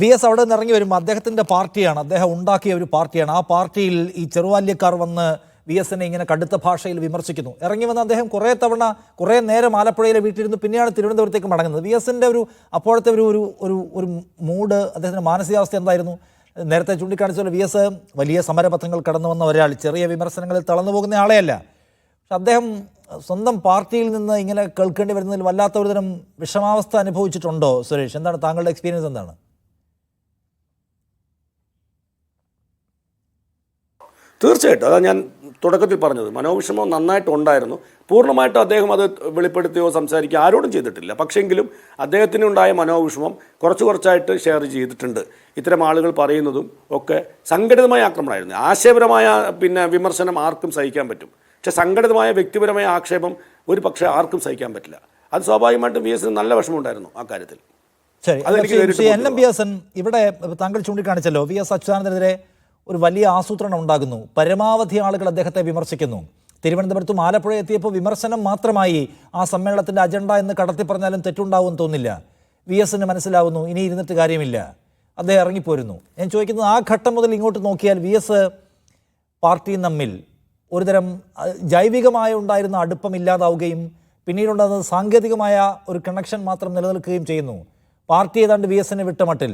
V S അവിടെ നിന്ന് ഇറങ്ങി വരുമ്പോൾ അദ്ദേഹത്തിന്റെ പാർട്ടിയാണ്. അദ്ദേഹം ഉണ്ടാക്കിയ ഒരു പാർട്ടിയാണ്. ആ പാർട്ടിയിൽ ഈ ചെറുവാല്യക്കാർ വന്ന് വി എസിനെ ഇങ്ങനെ കടുത്ത ഭാഷയിൽ വിമർശിക്കുന്നു. ഇറങ്ങി വന്ന അദ്ദേഹം കുറേ തവണ കുറേ നേരം ആലപ്പുഴയിലെ വീട്ടിലിരുന്ന് പിന്നെയാണ് തിരുവനന്തപുരത്തേക്ക് മടങ്ങുന്നത്. വി എസിന്റെ ഒരു അപ്പോഴത്തെ ഒരു ഒരു ഒരു മൂഡ് അദ്ദേഹത്തിന്റെ മാനസികാവസ്ഥ എന്തായിരുന്നു? നേരത്തെ ചൂണ്ടിക്കാണിച്ച പോലെ വി എസ് വലിയ സമരപഥങ്ങൾ കടന്നു വന്ന ഒരാൾ ചെറിയ വിമർശനങ്ങളിൽ തളർന്നു പോകുന്ന ആളെയല്ല. പക്ഷെ അദ്ദേഹം സ്വന്തം പാർട്ടിയിൽ നിന്ന് ഇങ്ങനെ കേൾക്കേണ്ടി വരുന്നതിൽ വല്ലാത്ത ഒരു തരം വിഷമാവസ്ഥ അനുഭവിച്ചിട്ടുണ്ടോ സുരേഷ്? എന്താണ് താങ്കളുടെ എക്സ്പീരിയൻസ് എന്താണ്? തീർച്ചയായിട്ടും. അതാ ഞാൻ തുടക്കത്തിൽ പറഞ്ഞത്. മനോവിഷമം നന്നായിട്ടുണ്ടായിരുന്നു പൂർണമായിട്ടും അദ്ദേഹം അത് വെളിപ്പെടുത്തുകയോ സംസാരിക്കുകയോ ആരോടും ചെയ്തിട്ടില്ല. പക്ഷെങ്കിലും അദ്ദേഹത്തിനുണ്ടായ മനോവിഷമം കുറച്ച് കുറച്ചായിട്ട് ഷെയർ ചെയ്തിട്ടുണ്ട്. ഇത്തരം ആളുകൾ പറയുന്നതും ഒക്കെ സംഘടിതമായ ആക്രമണമായിരുന്നു. ആശയപരമായ പിന്നെ വിമർശനം ആർക്കും സഹിക്കാൻ പറ്റും. പക്ഷേ സംഘടിതമായ വ്യക്തിപരമായ ആക്ഷേപം ഒരു പക്ഷേ ആർക്കും സഹിക്കാൻ പറ്റില്ല. അത് സ്വാഭാവികമായിട്ടും വി എസിന് നല്ല വിഷമമുണ്ടായിരുന്നു ആ കാര്യത്തിൽ. ശരി. N M B S N ഇവിടെ താങ്കൾ ചൂണ്ടിക്കാണിച്ചല്ലോ. വി എസ് അച്യുതാനന്ദനെതിരെ ഒരു വലിയ ആസൂത്രണം ഉണ്ടാകുന്നു. പരമാവധി ആളുകൾ അദ്ദേഹത്തെ വിമർശിക്കുന്നു. തിരുവനന്തപുരത്തും ആലപ്പുഴ എത്തിയപ്പോൾ വിമർശനം മാത്രമായി ആ സമ്മേളനത്തിന്റെ അജണ്ട എന്ന് കടത്തി പറഞ്ഞാലും തെറ്റുണ്ടാവും തോന്നില്ല. വി എസിന് മനസ്സിലാവുന്നു ഇനി ഇരുന്നിട്ട് കാര്യമില്ല. അദ്ദേഹം ഇറങ്ങിപ്പോരുന്നു. ഞാൻ ചോദിക്കുന്നത് ആ ഘട്ടം മുതൽ ഇങ്ങോട്ട് നോക്കിയാൽ വി എസ് പാർട്ടിയും തമ്മിൽ ഒരുതരം ജൈവികമായ ഉണ്ടായിരുന്ന അടുപ്പം ഇല്ലാതാവുകയും പിന്നീടുണ്ടാകുന്നത് സാങ്കേതികമായ ഒരു കണക്ഷൻ മാത്രം നിലനിൽക്കുകയും ചെയ്യുന്നു. പാർട്ടി ഏതാണ്ട് വി എസിനെ വിട്ടമട്ടിൽ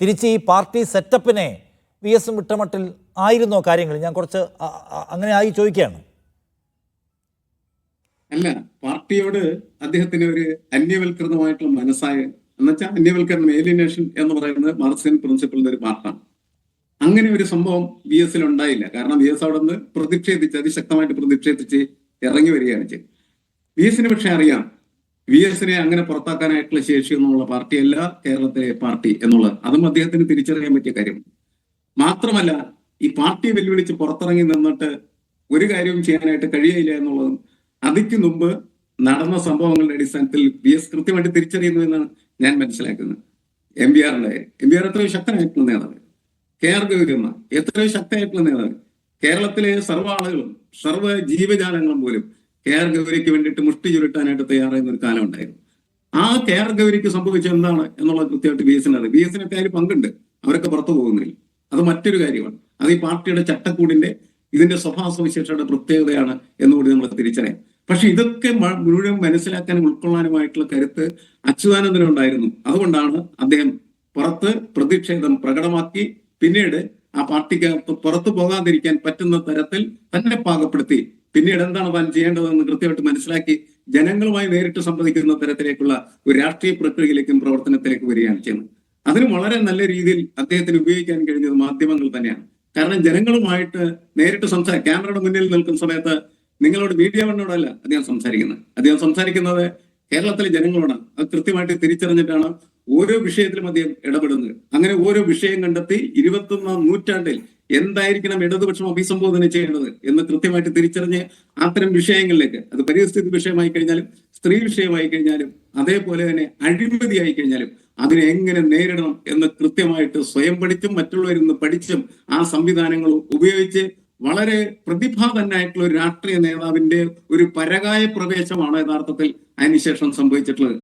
തിരിച്ച് ഈ പാർട്ടി സെറ്റപ്പിനെ വി എസും വിട്ടമട്ടിൽ ആയിരുന്നോ കാര്യങ്ങൾ? ഞാൻ കുറച്ച് അങ്ങനെ ആയി ചോദിക്കുകയാണ്. അല്ല പാർട്ടിയോട് അദ്ദേഹത്തിന് ഒരു അന്യവൽകൃതമായിട്ടുള്ള മനസ്സായ എന്നുവെച്ചാൽ അന്യവൽക്കരണം ഏലിനേഷൻ എന്ന് പറയുന്നത് മാർക്സിയൻ പ്രിൻസിപ്പിളിന്റെ ഒരു പാർട്ടാണ് അങ്ങനെ ഒരു സംഭവം വി എസിൽ ഉണ്ടായില്ല. കാരണം വി എസ് അവിടെ നിന്ന് പ്രതിഷേധിച്ച് അതിശക്തമായിട്ട് പ്രതിഷേധിച്ച് ഇറങ്ങി വരികയാണ് ചെയ്തത്. വി എസിന് പക്ഷെ അറിയാം വി എസിനെ അങ്ങനെ പുറത്താക്കാനായിട്ടുള്ള ശേഷി എന്നുള്ള പാർട്ടിയല്ല കേരളത്തിലെ പാർട്ടി എന്നുള്ളത്. അതും അദ്ദേഹത്തിന് തിരിച്ചറിയാൻ പറ്റിയ കാര്യമാണ്. മാത്രമല്ല ഈ പാർട്ടി വെല്ലുവിളിച്ച് പുറത്തിറങ്ങി നിന്നിട്ട് ഒരു കാര്യവും ചെയ്യാനായിട്ട് കഴിയയില്ല എന്നുള്ളതും അതിക്ക് മുമ്പ് നടന്ന സംഭവങ്ങളുടെ അടിസ്ഥാനത്തിൽ ബി എസ് കൃത്യമായിട്ട് തിരിച്ചറിയുന്നു എന്നാണ് ഞാൻ മനസ്സിലാക്കുന്നത്. എം ബി ആറിന്റെ എം ബി ആർ എത്രയോ ശക്തനായിട്ടുള്ള നേതാവ്. കെ ആർ ഗൗരിയമ്മ എത്രയോ ശക്തനായിട്ടുള്ള നേതാവ്. കേരളത്തിലെ സർവ ആളുകളും സർവ ജീവജാലങ്ങളും പോലും കെ ആർ ഗൗരിക്ക് വേണ്ടിയിട്ട് മുഷ്ടി ചുരുട്ടാനായിട്ട് തയ്യാറായിരുന്ന ഒരു കാലം ഉണ്ടായിരുന്നു. ആ കെ ആർ ഗൗരിക്ക് സംഭവിച്ചത് എന്താണ് എന്നുള്ളത് കൃത്യമായിട്ട് ബി എസിന് അറിയാം ബി എസിനൊക്കെ അതിൽ പങ്കുണ്ട്. അവരൊക്കെ പുറത്തു പോകുന്നില്ല. അത് മറ്റൊരു കാര്യമാണ്. അത് ഈ പാർട്ടിയുടെ ചട്ടക്കൂടിന്റെ ഇതിന്റെ സ്വഭാവ സവിശേഷയുടെ പ്രത്യേകതയാണ് എന്നുകൂടി നമ്മൾ തിരിച്ചറിയാം. പക്ഷെ ഇതൊക്കെ മുഴുവൻ മനസ്സിലാക്കാനും ഉൾക്കൊള്ളാനുമായിട്ടുള്ള കരുത്ത് അച്യുതാനന്ദനുണ്ടായിരുന്നു അതുകൊണ്ടാണ് അദ്ദേഹം പുറത്ത് പ്രതിഷേധം പ്രകടമാക്കി പിന്നീട് ആ പാർട്ടിക്ക് പുറത്തു പോകാതിരിക്കാൻ പറ്റുന്ന തരത്തിൽ തന്നെ പാകപ്പെടുത്തി. പിന്നീട് എന്താണ് താൻ ചെയ്യേണ്ടതെന്ന് കൃത്യമായിട്ട് മനസ്സിലാക്കി ജനങ്ങളുമായി നേരിട്ട് സംവദിക്കുന്ന തരത്തിലേക്കുള്ള ഒരു രാഷ്ട്രീയ പ്രക്രിയയിലേക്കും പ്രവർത്തനത്തിലേക്കും വരികയാണ് ചെയ്യുന്നത്. അതിന് വളരെ നല്ല രീതിയിൽ അദ്ദേഹത്തിന് ഉപയോഗിക്കാൻ കഴിഞ്ഞത് മാധ്യമങ്ങൾ തന്നെയാണ്. കാരണം ജനങ്ങളുമായിട്ട് നേരിട്ട് സംസാരം ക്യാമറയുടെ മുന്നിൽ നിൽക്കുന്ന സമയത്ത് നിങ്ങളോട് മീഡിയ വണ്ണോടല്ല അദ്ദേഹം സംസാരിക്കുന്നത്. അദ്ദേഹം സംസാരിക്കുന്നത് കേരളത്തിലെ ജനങ്ങളോടാണ്. അത് കൃത്യമായിട്ട് തിരിച്ചറിഞ്ഞിട്ടാണ് ഓരോ വിഷയത്തിലും അദ്ദേഹം ഇടപെടുന്നത്. അങ്ങനെ ഓരോ വിഷയം കണ്ടെത്തി ഇരുപത്തൊന്നാം നൂറ്റാണ്ടിൽ എന്തായിരിക്കണം ഇടതുപക്ഷം അഭിസംബോധന ചെയ്യേണ്ടത് എന്ന് കൃത്യമായിട്ട് തിരിച്ചറിഞ്ഞ് അത്തരം വിഷയങ്ങളിലേക്ക് അത് പരിസ്ഥിതി വിഷയമായി കഴിഞ്ഞാലും സ്ത്രീ വിഷയമായി കഴിഞ്ഞാലും അതേപോലെ തന്നെ അഴിമതി ആയി കഴിഞ്ഞാലും അതിനെ എങ്ങനെ നേരിടണം എന്ന് കൃത്യമായിട്ട് സ്വയം പഠിച്ചും മറ്റുള്ളവരിൽ നിന്ന് പഠിച്ചും ആ സംവിധാനങ്ങൾ ഉപയോഗിച്ച് വളരെ പ്രതിഭാതനായിട്ടുള്ള ഒരു രാഷ്ട്രീയ നേതാവിന്റെ ഒരു പരകായ പ്രവേശമാണ് യഥാർത്ഥത്തിൽ അതിനുശേഷം സംഭവിച്ചിട്ടുള്ളത്.